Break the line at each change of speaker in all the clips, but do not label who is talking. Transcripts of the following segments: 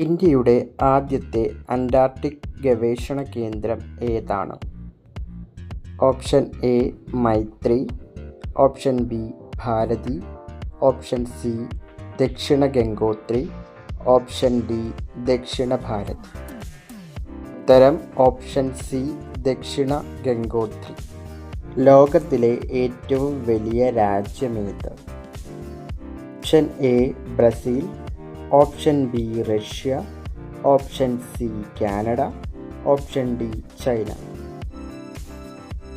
ഇന്ത്യയുടെ ആദ്യത്തെ അന്റാർട്ടിക് ഗവേഷണ കേന്ദ്രം ഏതാണ്? Option A Maitri. Option B Bharati. Option C Dakshina Gangotri. Option D ദക്ഷിണ ഭാരത്. ഉത്തരം ഓപ്ഷൻ സി ദക്ഷിണ ഗംഗോത്രി. ലോകത്തിലെ ഏറ്റവും വലിയ രാജ്യമേത് option A Brazil. Option B Russia option C Canada option D China.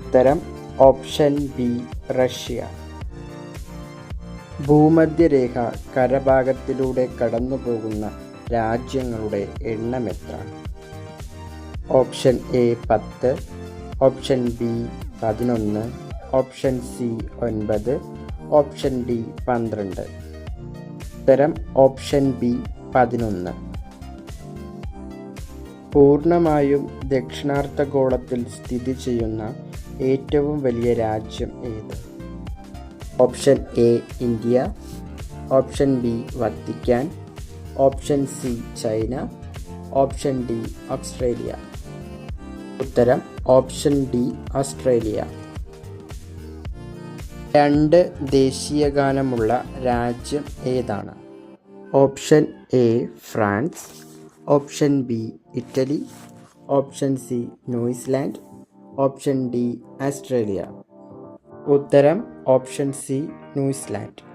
ഉത്തരം ഓപ്ഷൻ ബി റഷ്യ. ഭൂമധ്യരേഖ കരഭാഗത്തിലൂടെ കടന്നുപോകുന്ന രാജ്യങ്ങളുടെ എണ്ണം എത്ര? ഓപ്ഷൻ എ പത്ത് ഓപ്ഷൻ ബി പതിനൊന്ന് ഓപ്ഷൻ സി ഒൻപത് ഓപ്ഷൻ ഡി പന്ത്രണ്ട്. ഉത്തരം ഓപ്ഷൻ ബി പതിനൊന്ന്. പൂർണമായും ദക്ഷിണാർദ്ധഗോളത്തിൽ സ്ഥിതി ചെയ്യുന്ന ഏറ്റവും വലിയ രാജ്യം ഏത്? Option A India option B Vatican option C China option D Australia. ഉത്തരം ഓപ്ഷൻ ഡി ഓസ്ട്രേലിയ. രണ്ട് ദേശീയ ഗാനമുള്ള രാജ്യം ഏതാണ്? Option A France. Option B Italy. Option C New Zealand. Option D Australia. ഉത്തരം ഓപ്ഷൻ സി ന്യൂസിലാൻഡ്.